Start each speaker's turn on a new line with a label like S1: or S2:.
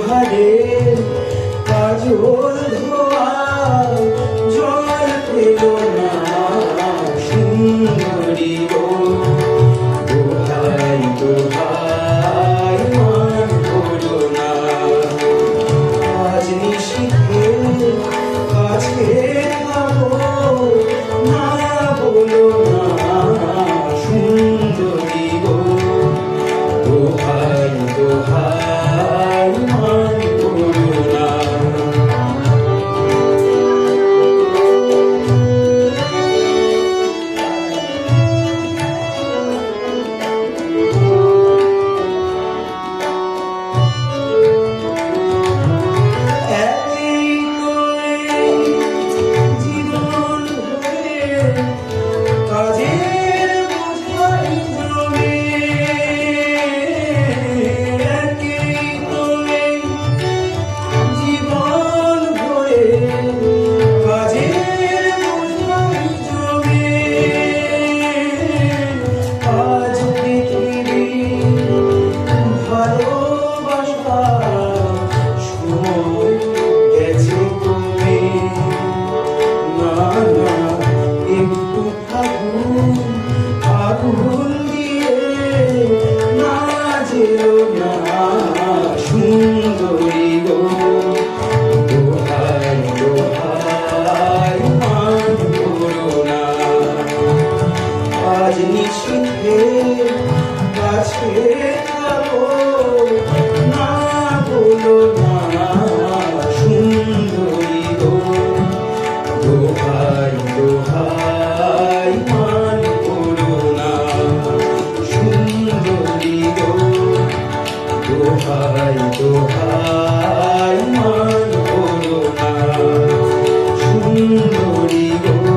S1: হারে কাজ আজ নিশীথে কাছে যাব। না বলো করো না, সুন্দরী গো। দোহাই দোহাই, মান করো সুন্দরী গো।